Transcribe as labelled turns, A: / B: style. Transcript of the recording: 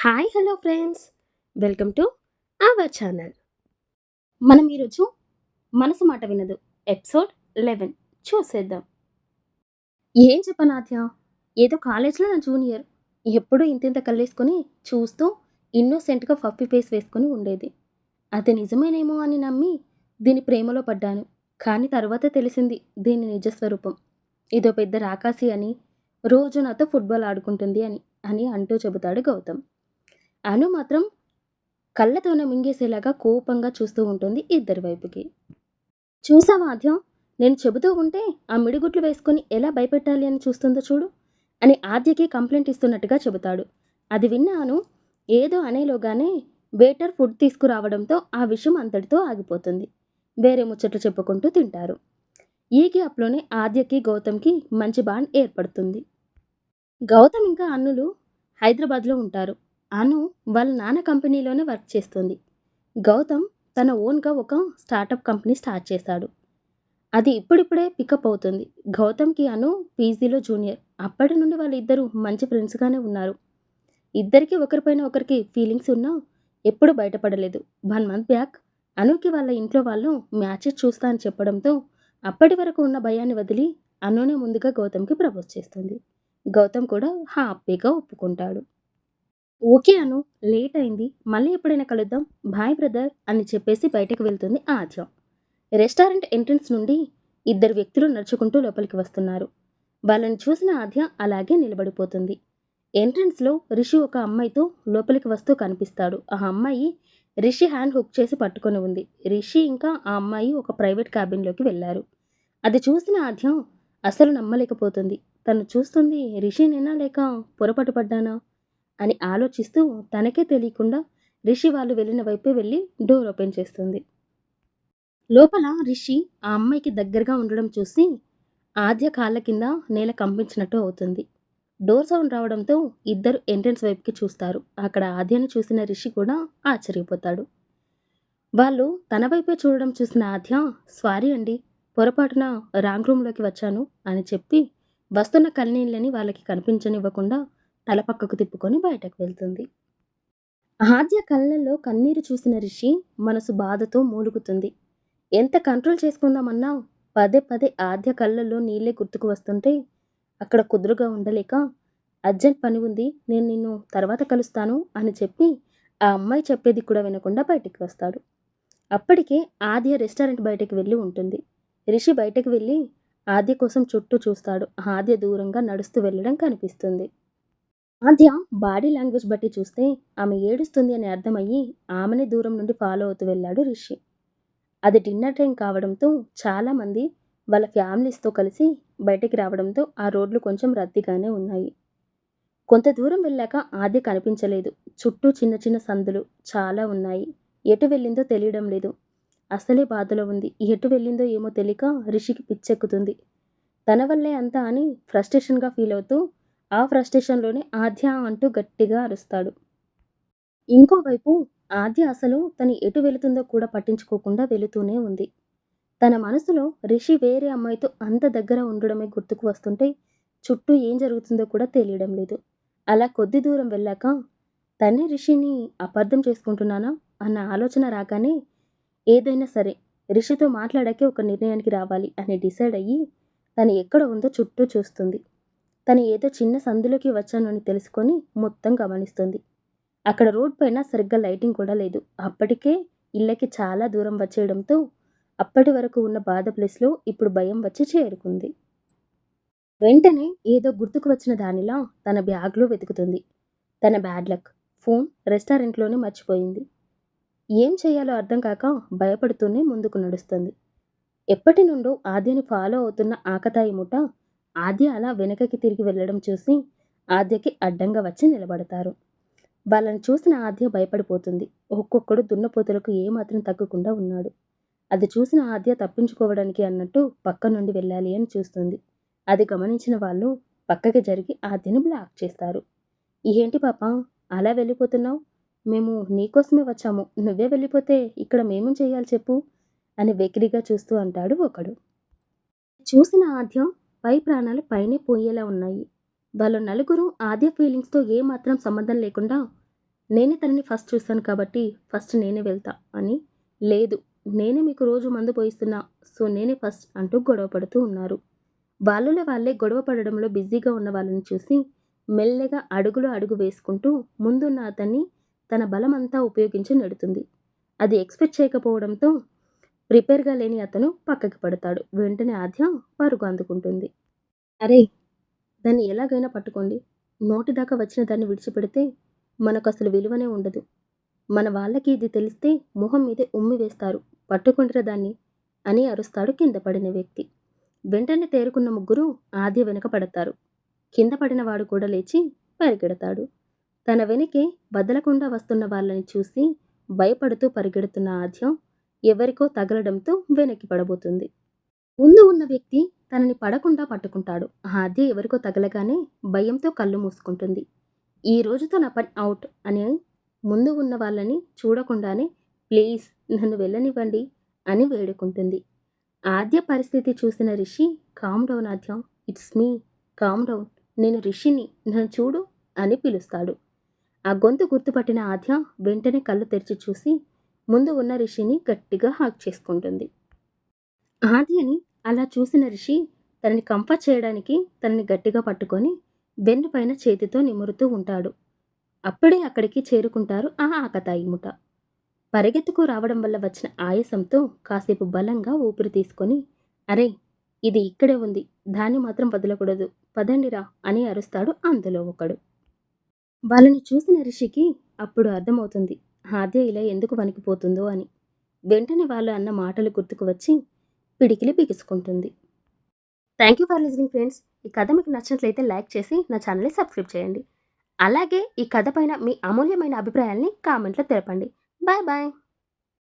A: Hi hello friends. Welcome to our channel. మనం ఈరోజు మనసు మాట వినదు. Episode eleven. చూసేద్దాం. ఏం చెప్పనాథ్య ఏదో కాలేజ్లో నా జూనియర్. ఎప్పుడూ ఇంతింత కళ్ళేసుకొని చూస్తూ ఇన్నోసెంట్గా ఫఫీ ఫేస్ వేసుకొని ఉండేది. అది నిజమేనేమో అని నమ్మి దీని ప్రేమలో పడ్డాను. కానీ తర్వాత తెలిసింది దీని నిజస్వరూపం. ఇదో పెద్ద రాకాసి అని రోజు నాతో ఫుట్బాల్ ఆడుకుంటుంది అని అని అంటూ చెబుతాడు గౌతమ్. అను మాత్రం కళ్ళతోనే మింగేసేలాగా కోపంగా చూస్తూ ఉంటుంది ఇద్దరి వైపుకి. చూసావా ఆద్యం? నేను చెబుతూ ఉంటే ఆ మిడిగుట్లు వేసుకొని ఎలా భయపెట్టాలి అని చూస్తుందో చూడు. అని ఆద్యకి కంప్లైంట్ ఇస్తున్నట్టుగా చెబుతాడు. అది విన్నాను ఏదో అనేలోగానే వేటర్ ఫుడ్ తీసుకురావడంతో ఆ విషయం అంతటితో ఆగిపోతుంది. వేరే ముచ్చట్లు చెప్పుకుంటూ తింటారు. ఈ గ్యాప్లోనే ఆద్యకి గౌతమ్కి మంచి బాండ్ ఏర్పడుతుంది. గౌతమ్ ఇంకా అన్నులు హైదరాబాద్లో ఉంటారు. అను వాళ్ళ నాన్న కంపెనీలోనే వర్క్ చేస్తుంది. గౌతమ్ తన ఓన్గా ఒక స్టార్టప్ కంపెనీ స్టార్ట్ చేశాడు. అది ఇప్పుడిప్పుడే పికప్ అవుతుంది. గౌతమ్కి అను పీజీలో జూనియర్. అప్పటి నుండి వాళ్ళిద్దరూ మంచి ఫ్రెండ్స్గానే ఉన్నారు. ఇద్దరికి ఒకరిపైన ఒకరికి ఫీలింగ్స్ ఉన్నా ఎప్పుడు బయటపడలేదు. వన్ మంత్ బ్యాక్ అనుకి వాళ్ళ ఇంట్లో వాళ్ళు మ్యాచెస్ చూస్తా అని చెప్పడంతో అప్పటి వరకు ఉన్న భయాన్ని వదిలి అనునే ముందుగా గౌతమ్కి ప్రపోజ్ చేస్తుంది. గౌతమ్ కూడా హ్యాపీగా ఒప్పుకుంటాడు. ఓకే అను లేట్ అయింది మళ్ళీ ఎప్పుడైనా కలుద్దాం బాయ్ బ్రదర్ అని చెప్పేసి బయటకు వెళ్తుంది ఆద్య. రెస్టారెంట్ ఎంట్రన్స్ నుండి ఇద్దరు వ్యక్తులు నడుచుకుంటూ లోపలికి వస్తున్నారు. వాళ్ళని చూసిన ఆద్య అలాగే నిలబడిపోతుంది. ఎంట్రన్స్లో రిషి ఒక అమ్మాయితో లోపలికి వస్తూ కనిపిస్తాడు. ఆ అమ్మాయి రిషి హ్యాండ్ హుక్ చేసి పట్టుకొని ఉంది. రిషి ఇంకా ఆ అమ్మాయి ఒక ప్రైవేట్ క్యాబిన్లోకి వెళ్ళారు అది చూసిన ఆద్యం అసలు నమ్మలేకపోతుంది. తను చూస్తుంది రిషినేనా లేక పొరపాటు పడ్డానా? అని ఆలోచిస్తూ తనకే తెలియకుండా రిషి వాళ్ళు వెళ్ళిన వైపే వెళ్ళి డోర్ ఓపెన్ చేస్తుంది. లోపల రిషి ఆ అమ్మాయికి దగ్గరగా ఉండడం చూసి ఆద్య కాళ్ళ కింద నేల కంపించినట్టు అవుతుంది. డోర్ సౌండ్ రావడంతో ఇద్దరు ఎంట్రన్స్ వైపుకి చూస్తారు. అక్కడ ఆద్యను చూసిన రిషి కూడా ఆశ్చర్యపోతాడు. వాళ్ళు తన వైపే చూడడం చూసిన ఆద్య స్వారీ అండి పొరపాటున రాంగ్ రూమ్లోకి వచ్చాను అని చెప్పి వస్తున్న కన్నీళ్ళని వాళ్ళకి కనిపించనివ్వకుండా తల పక్కకు తిప్పుకొని బయటకు వెళ్తుంది. ఆద్య కళ్ళల్లో కన్నీరు చూసిన రిషి మనసు బాధతో మూలుగుతుంది. ఎంత కంట్రోల్ చేసుకుందామన్నా పదే పదే ఆద్య కళ్ళల్లో నీళ్ళే గుర్తుకు వస్తుంటే అక్కడ కుదురుగా ఉండలేక అర్జెంట్ పని ఉంది నేను నిన్ను తర్వాత కలుస్తాను అని చెప్పి ఆ అమ్మాయి చెప్పేది కూడా వినకుండా బయటికి వస్తాడు. అప్పటికే ఆద్య రెస్టారెంట్ బయటకు వెళ్ళి ఉంటుంది. రిషి బయటకు వెళ్ళి ఆద్య కోసం చుట్టూ చూస్తాడు. ఆద్య దూరంగా నడుస్తూ వెళ్ళడం కనిపిస్తుంది. ఆద్య బాడీ లాంగ్వేజ్ బట్టి చూస్తే ఆమె ఏడుస్తుంది అని అర్థమయ్యి ఆమెనే దూరం నుండి ఫాలో అవుతూ వెళ్ళాడు రిషి. అది డిన్నర్ టైం కావడంతో చాలామంది వాళ్ళ ఫ్యామిలీస్తో కలిసి బయటికి రావడంతో ఆ రోడ్లు కొంచెం రద్దీగానే ఉన్నాయి. కొంత దూరం వెళ్ళాక ఆద్య కనిపించలేదు. చుట్టూ చిన్న చిన్న సందులు చాలా ఉన్నాయి. ఎటు వెళ్ళిందో తెలియడం లేదు. అసలే బాధలో ఉంది. ఎటు వెళ్ళిందో ఏమో తెలియక రిషికి పిచ్చెక్కుతుంది. తన వల్లే అంతా అని ఫ్రస్ట్రేషన్గా ఫీల్ అవుతూ ఆ ఫ్రస్ట్రేషన్లోనే ఆద్య అంటూ గట్టిగా అరుస్తాడు. ఇంకోవైపు ఆద్య అసలు తను ఎటు వెళుతుందో కూడా పట్టించుకోకుండా వెళుతూనే ఉంది. తన మనసులో రిషి వేరే అమ్మాయితో అంత దగ్గర ఉండడమే గుర్తుకు వస్తుంటే చుట్టూ ఏం జరుగుతుందో కూడా తెలియడం లేదు. అలా కొద్ది దూరం వెళ్ళాక తనే రిషిని అపార్థం చేసుకుంటున్నానా అన్న ఆలోచన రాగానే ఏదైనా సరే రిషితో మాట్లాడాకే ఒక నిర్ణయానికి రావాలి అని డిసైడ్ అయ్యి తను ఎక్కడ ఉందో చుట్టూ చూస్తుంది. తను ఏదో చిన్న సందులోకి వచ్చాను అని తెలుసుకొని మొత్తం గమనిస్తుంది. అక్కడ రోడ్ పైన సరిగ్గా లైటింగ్ కూడా లేదు. అప్పటికే ఇళ్ళకి చాలా దూరం వచ్చేయడంతో అప్పటి వరకు ఉన్న బాధ ప్లేస్లో ఇప్పుడు భయం వచ్చి చేరుకుంది. వెంటనే ఏదో గుర్తుకు వచ్చిన దానిలా తన బ్యాగ్లో వెతుకుతుంది. తన బ్యాడ్ లక్ ఫోన్ రెస్టారెంట్లోనే మర్చిపోయింది. ఏం చేయాలో అర్థం కాక భయపడుతూనే ముందుకు నడుస్తుంది. ఎప్పటి నుండో ఆద్యని ఫాలో అవుతున్న ఆకతాయి ముఠ ఆద్య అలా వెనకకి తిరిగి వెళ్ళడం చూసి ఆద్యకి అడ్డంగా వచ్చి నిలబడతారు. వాళ్ళని చూసిన ఆద్య భయపడిపోతుంది. ఒక్కొక్కడు దున్నపోతులకు ఏమాత్రం తగ్గకుండా ఉన్నాడు. అది చూసిన ఆద్య తప్పించుకోవడానికి అన్నట్టు పక్క నుండి వెళ్ళాలి అని చూస్తుంది. అది గమనించిన వాళ్ళు పక్కకి జరిగి ఆద్యని బ్లాక్ చేస్తారు. ఏంటి పాప అలా వెళ్ళిపోతున్నావు? మేము నీకోసమే వచ్చాము. నువ్వే వెళ్ళిపోతే ఇక్కడ మేమేం చేయాలి చెప్పు అని వెకిరిగా చూస్తూ అంటాడు ఒకడు. చూసిన ఆద్యం పై ప్రాణాలు పైనే పోయేలా ఉన్నాయి. వాళ్ళ నలుగురు ఆద్య ఫీలింగ్స్తో ఏమాత్రం సంబంధం లేకుండా నేనే తనని ఫస్ట్ చూస్తాను కాబట్టి ఫస్ట్ నేనే వెళ్తా అని లేదు నేనే మీకు రోజు మందు పోయిస్తున్నా సో నేనే ఫస్ట్ అంటూ గొడవ పడుతూ ఉన్నారు. వాళ్ళలో వాళ్ళే గొడవ పడడంలో బిజీగా ఉన్న వాళ్ళని చూసి మెల్లగా అడుగులో అడుగు వేసుకుంటూ ముందున్న అతన్ని తన బలమంతా ఉపయోగించి నెడుతుంది. అది ఎక్స్పెక్ట్ చేయకపోవడంతో ప్రిపేర్గా లేని అతను పక్కకి పడతాడు. వెంటనే ఆద్యం పరుగు అందుకుంటుంది. అరే దాన్ని ఎలాగైనా పట్టుకోండి. నోటి దాకా వచ్చిన దాన్ని విడిచిపెడితే మనకు అసలు విలువనే ఉండదు. మన వాళ్ళకి ఇది తెలిస్తే మొహం మీదే ఉమ్మి వేస్తారు. పట్టుకుంటారా దాన్ని అని అరుస్తాడు కింద పడిన వ్యక్తి. వెంటనే తేరుకున్న ముగ్గురు ఆద్య వెనక పడతారు. కింద పడిన వాడు కూడా లేచి పరిగెడతాడు. తన వెనకే బదలకుండా వస్తున్న వాళ్ళని చూసి భయపడుతూ పరిగెడుతున్న ఆద్యం ఎవరికో తగలడంతో వెనక్కి పడబోతుంది. ముందు ఉన్న వ్యక్తి తనని పడకుండా పట్టుకుంటాడు. ఆ ఎవరికో తగలగానే భయంతో కళ్ళు మూసుకుంటుంది. ఈ రోజుతో నా పని అవుట్ అని ముందు ఉన్న వాళ్ళని చూడకుండానే ప్లీజ్ నన్ను వెళ్ళనివ్వండి అని వేడుకుంటుంది. ఆద్య పరిస్థితి చూసిన Rishi calm down Adya it's me calm down నేను రిషిని నన్ను చూడు అని పిలుస్తాడు. ఆ గొంతు గుర్తుపట్టిన ఆద్య వెంటనే కళ్ళు తెరిచి చూసి ముందు ఉన్న రిషిని గట్టిగా హాక్ చేసుకుంటుంది. ఆద్యని అలా చూసిన రిషి తనని కంఫర్ట్ చేయడానికి తనని గట్టిగా పట్టుకొని బెన్ను పైన చేతితో నిమురుతూ ఉంటాడు. అప్పుడే అక్కడికి చేరుకుంటారు ఆ ఆకతాయి ముఠ. పరిగెత్తుకు రావడం వల్ల వచ్చిన ఆయాసంతో కాసేపు బలంగా ఊపిరి తీసుకొని అరే ఇది ఇక్కడే ఉంది. దాన్ని మాత్రం వదలకూడదు. పదండిరా అని అరుస్తాడు అందులో ఒకడు. వాళ్ళని చూసిన రిషికి అప్పుడు అర్థమవుతుంది. ఆద్య ఇలా ఎందుకు వణికిపోతుందో అని. వెంటనే వాళ్ళు అన్న మాటలు గుర్తుకు వచ్చి పిడికిలి బిగుసుకుంటుంది. Thank you for listening friends ఈ కథ మీకు నచ్చినట్లయితే లైక్ చేసి నా ఛానల్ని సబ్స్క్రైబ్ చేయండి. అలాగే ఈ కథ పైన మీ అమూల్యమైన అభిప్రాయాల్ని కామెంట్లో తెలపండి. Bye bye